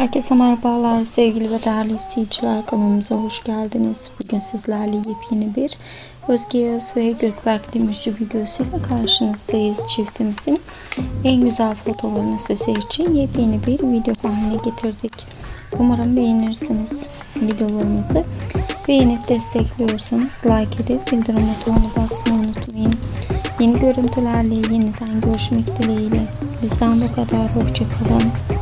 Herkese merhabalar sevgili ve değerli izleyiciler kanalımıza hoş geldiniz. Bugün sizlerle yepyeni bir Özge Yağız ve Gökberk Demirci videosuyla karşınızdayız. Çiftimizin en güzel fotolarını size için yepyeni bir video haline getirdik. Umarım beğenirsiniz videolarımızı. Beğenip destekliyorsanız like edip bildirim butonuna basmayı unutmayın. Yeni görüntülerle yeniden görüşmek dileğiyle. Bizden bu kadar. Hoşçakalın.